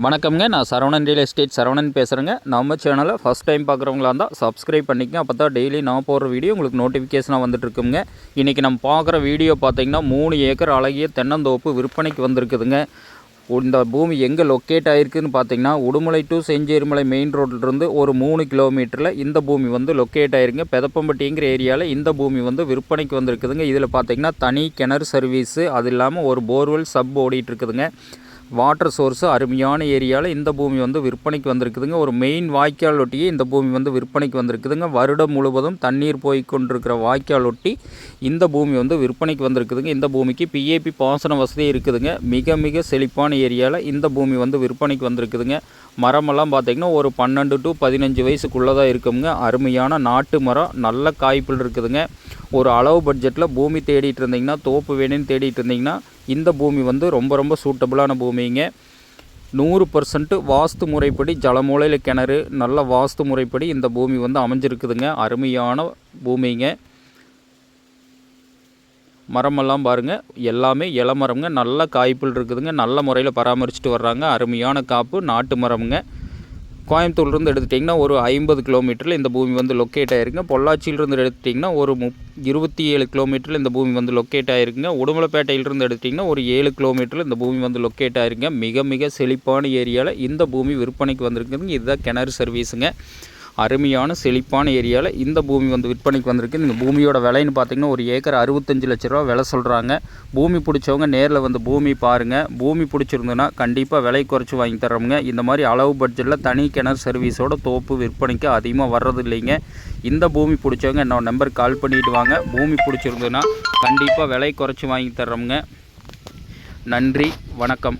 வணக்கம்ங்க. நான் Saravanan real estate Saravanan பேசுகிறேங்க நம்ம சேனலை ஃபஸ்ட் டைம் பார்க்குறவங்களா இருந்தால் சப்ஸ்கிரைப் பண்ணிக்கங்க. அப்போ தான் டெய்லி நான் போடுற வீடியோ உங்களுக்கு நோட்டிஃபிகேஷனாக வந்துட்டுருக்குங்க. இன்றைக்கி நம்ம பார்க்குற வீடியோ பார்த்தீங்கன்னா மூணு ஏக்கர் அழகிய தென்னந்தோப்பு விற்பனைக்கு வந்திருக்குதுங்க. இந்த பூமி எங்கே லொக்கேட் ஆகிருக்குன்னு பார்த்தீங்கன்னா உடுமலை டு செஞ்சேரிமலை மெயின் ரோட்லேருந்து ஒரு மூணு கிலோமீட்டரில் இந்த பூமி வந்து லொக்கேட் ஆகிருங்க பெதப்பம்பட்டிங்கிற ஏரியாவில் இந்த பூமி வந்து விற்பனைக்கு வந்திருக்குதுங்க. இதில் பார்த்தீங்கன்னா தனி கிணறு சர்வீஸு அது இல்லாமல் ஒரு போர்வெல் சப் ஓடிட்டு இருக்குதுங்க வாட்டர் சோர்ஸு அருமையான ஏரியாவில் இந்த பூமி வந்து விற்பனைக்கு வந்திருக்குதுங்க. ஒரு மெயின் வாய்க்கால் ஒட்டியே இந்த பூமி வந்து விற்பனைக்கு வந்திருக்குதுங்க. வருடம் முழுவதும் தண்ணீர் போய் கொண்டிருக்கிற வாய்க்கால் ஒட்டி இந்த பூமி வந்து விற்பனைக்கு வந்திருக்குதுங்க. இந்த பூமிக்கு பிஏபி பாசன வசதி இருக்குதுங்க. மிக மிக செழிப்பான ஏரியாவில் இந்த பூமி வந்து விற்பனைக்கு வந்திருக்குதுங்க. மரமெல்லாம் பார்த்திங்கன்னா ஒரு பன்னெண்டு டு பதினஞ்சு வயசுக்குள்ளே தான் இருக்குங்க. அருமையான நாட்டு மரம் நல்ல காய்ப்பில் இருக்குதுங்க. ஒரு அளவு பட்ஜெட்டில் பூமி தேடிட்டு இருந்தீங்கன்னா தோப்பு வேணும்னு தேடிட்டு இருந்தீங்கன்னா இந்த பூமி வந்து ரொம்ப ரொம்ப சூட்டபுளான பூமிங்க. நூறு பர்சன்ட் வாஸ்து முறைப்படி ஜலமூலையில் கிணறு நல்ல வாஸ்து முறைப்படி இந்த பூமி வந்து அமைஞ்சிருக்குதுங்க. அருமையான பூமிங்க. மரமெல்லாம் பாருங்கள் எல்லாமே இளமரம்ங்க. நல்ல காய்ப்புகள் இருக்குதுங்க. நல்ல முறையில் பராமரிச்சுட்டு வர்றாங்க. அருமையான காப்பு நாட்டு மரம்ங்க. கோயம்புத்தூர்லேருந்து எடுத்துட்டிங்கன்னா ஒரு ஐம்பது கிலோமீட்டரில் இந்த பூமி வந்து லொக்கேட் ஆகிருக்குங்க பொள்ளாச்சியிலிருந்து எடுத்துட்டிங்கன்னா ஒரு முப் இருபத்தி ஏழு கிலோமீட்டரில் இந்த பூமி வந்து லொக்கேட் ஆகிருக்குங்க உடுமலைப்பேட்டையிலிருந்து எடுத்துட்டிங்கன்னா ஒரு ஏழு கிலோமீட்டரில் இந்த பூமி வந்து லொக்கேட் ஆகிருக்குங்க மிக மிக செழிப்பான ஏரியாவில் இந்த பூமி விற்பனைக்கு வந்திருக்குதுங்க. இதுதான் கிணறு சர்வீஸுங்க அருமையான செழிப்பான ஏரியாவில் இந்த பூமி வந்து விற்பனைக்கு வந்திருக்கு. இந்த பூமியோட விலைன்னு பார்த்தீங்கன்னா ஒரு ஏக்கர் அறுபத்தஞ்சு லட்ச ரூபா விலை சொல்கிறாங்க பூமி பிடிச்சவங்க நேரில் வந்து பூமி பாருங்கள் பூமி பிடிச்சிருந்துன்னா கண்டிப்பாக விலை குறைச்சி வாங்கி தரோங்க இந்த மாதிரி அளவு பட்ஜெட்டில் தனி கிணறு சர்வீஸோட தோப்பு விற்பனைக்கு அதிகமாக வர்றது இல்லைங்க இந்த பூமி பிடிச்சவங்க என்னோட நம்பருக்கு கால் பண்ணிவிட்டு வாங்க. பூமி பிடிச்சிருந்துன்னா கண்டிப்பாக விலை குறைச்சி வாங்கி தர்றோங்க நன்றி வணக்கம்.